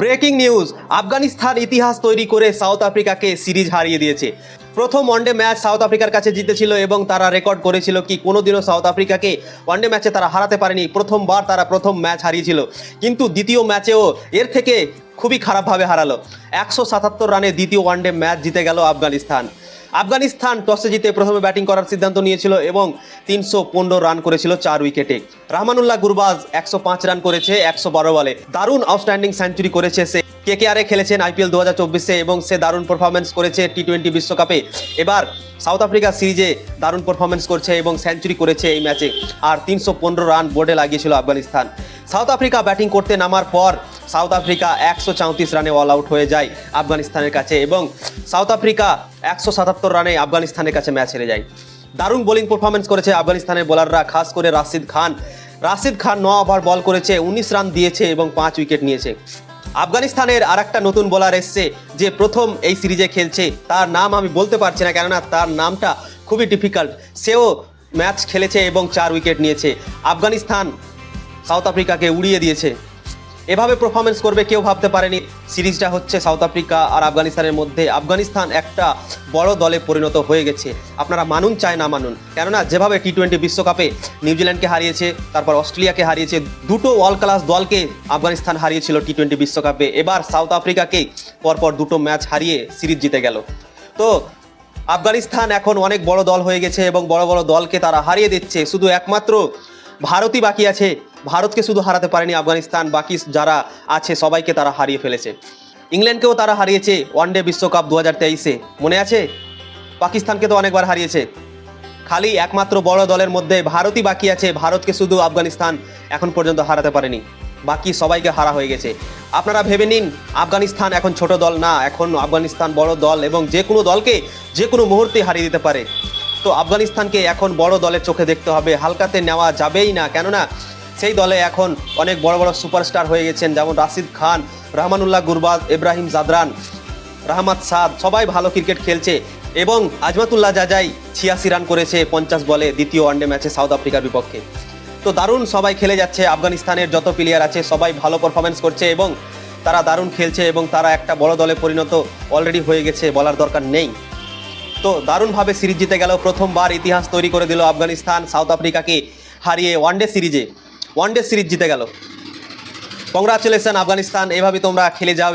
Breaking news, Afghanistan ইতিহাস তৈরি করে সাউথ আফ্রিকাকে সিরিজ হারিয়ে দিয়েছে। প্রথম ওয়ানডে ম্যাচ সাউথ আফ্রিকার কাছে জিতেছিল এবং তারা রেকর্ড করেছিল কি কোনোদিনও সাউথ আফ্রিকাকে ওয়ানডে ম্যাচে তারা হারাতে পারেনি। প্রথমবার তারা প্রথম ম্যাচ হারিয়েছিল। কিন্তু দ্বিতীয় ম্যাচেও এর থেকে খুবই খারাপভাবে হারালো। একশো সাতাত্তর রানে দ্বিতীয় ওয়ানডে ম্যাচ জিতে গেল আফগানিস্তান। আফগানিস্তান টসে জিতে প্রথমে ব্যাটিং করার সিদ্ধান্ত নিয়েছিল এবং তিনশো পনেরো রান করেছিল চার উইকেটে। রহমানুল্লাহ গুরবাজ একশো পাঁচ রান করেছে, একশো বারো বলে। দারুণ আউটস্ট্যান্ডিং সেঞ্চুরি করেছে সে। কে কে আরে খেলেছেন আইপিএল দু হাজার চব্বিশে এবং সে দারুণ পারফরমেন্স করেছে টি টোয়েন্টি বিশ্বকাপে। এবার সাউথ আফ্রিকা সিরিজে দারুণ পারফরমেন্স করছে এবং সেঞ্চুরি করেছে এই ম্যাচে। আর তিনশো পনেরো রান বোর্ডে লাগিয়েছিল আফগানিস্তান। সাউথ আফ্রিকা ব্যাটিং করতে নামার পর সাউথ আফ্রিকা একশো চৌত্রিশ রানে অল আউট হয়ে যায় আফগানিস্তানের কাছে এবং সাউথ আফ্রিকা একশো সাতাত্তর রানে আফগানিস্তানের কাছে ম্যাচ হেরে যায়। দারুণ বোলিং পারফরমেন্স করেছে আফগানিস্তানের বোলাররা খাস করে রাশিদ খান। রাশিদ খান ন ওভার বল করেছে, উনিশ রান দিয়েছে এবং পাঁচ উইকেট নিয়েছে। আফগানিস্তানের আর একটা নতুন বোলার এসছে যে প্রথম এই সিরিজে খেলছে। তার নাম আমি বলতে পারছি না কেননা তার নামটা খুবই ডিফিকাল্ট সেও ম্যাচ খেলেছে এবং চার উইকেট নিয়েছে। আফগানিস্তান সাউথ আফ্রিকাকে উড়িয়ে দিয়েছে। এভাবে পারফরমেন্স করবে কেউ ভাবতে পারেনি। সিরিজটা হচ্ছে সাউথ আফ্রিকা আর আফগানিস্তানের মধ্যে। আফগানিস্তান একটা বড় দলে পরিণত হয়ে গেছে। আপনারা মানুন চায় না মানুন। কেননা, যেভাবে টি টোয়েন্টি বিশ্বকাপে নিউজিল্যান্ডকে হারিয়েছে, তারপর অস্ট্রেলিয়াকে হারিয়েছে, দুটো ওয়ার্ল্ড ক্লাস দলকে আফগানিস্তান হারিয়েছিল টি টোয়েন্টি বিশ্বকাপে। এবার সাউথ আফ্রিকাকে পরপর দুটো ম্যাচ হারিয়ে সিরিজ জিতে গেল। তো, আফগানিস্তান এখন অনেক বড় দল হয়ে গেছে এবং বড় বড় দলকে তারা হারিয়ে দিচ্ছে। শুধু একমাত্র ভারতই বাকি আছে। ভারতকে শুধু হারাতে পারেনি আফগানিস্তান, বাকি যারা আছে সবাইকে তারা হারিয়ে ফেলেছে। ইংল্যান্ডকেও তারা হারিয়েছে ওয়ানডে বিশ্বকাপ দু হাজার তেইশে। মনে আছে? পাকিস্তানকে তো অনেকবার হারিয়েছে। খালি একমাত্র বড় দলের মধ্যে ভারতই বাকি আছে। ভারতকে শুধু আফগানিস্তান এখন পর্যন্ত হারাতে পারেনি। বাকি সবাইকে হারা হয়ে গেছে। আপনারা ভেবে নিন, আফগানিস্তান এখন ছোট দল না। এখন আফগানিস্তান বড় দল এবং যে কোনো দলকে যে কোনো মুহূর্তে হারিয়ে দিতে পারে। তো আফগানিস্তানকে এখন বড় দলের চোখে দেখতে হবে। হালকাতে নেওয়া যাবেই না, কেননা সেই দলে এখন অনেক বড় বড় সুপারস্টার হয়ে গেছেন, যেমন রাশিদ খান, রহমানুল্লাহ গুরবাজ ইব্রাহিম জাদরান, রাহমাত সাদ, সবাই ভালো ক্রিকেট খেলছে এবং আজমাতুল্লাহ জাজাই ছিয়াশি রান করেছে, পঞ্চাশ বলে দ্বিতীয় ওয়ানডে ম্যাচে সাউথ আফ্রিকার বিপক্ষে। তো দারুণ সবাই খেলে যাচ্ছে, আফগানিস্তানের যত প্লেয়ার আছে সবাই ভালো পারফরমেন্স করছে এবং তারা দারুণ খেলছে এবং তারা একটা বড় দলে পরিণত অলরেডি হয়ে গেছে, বলার দরকার নেই। তো দারুণভাবে সিরিজ জিতে গেল। প্রথমবার ইতিহাস তৈরি করে দিল আফগানিস্তান। সাউথ আফ্রিকাকে হারিয়ে ওয়ানডে সিরিজে ওয়ানডে সিরিজ জিতে গেল। কংগ্রাচুলেশন আফগানিস্তান। এভাবে তোমরা খেলে যাও।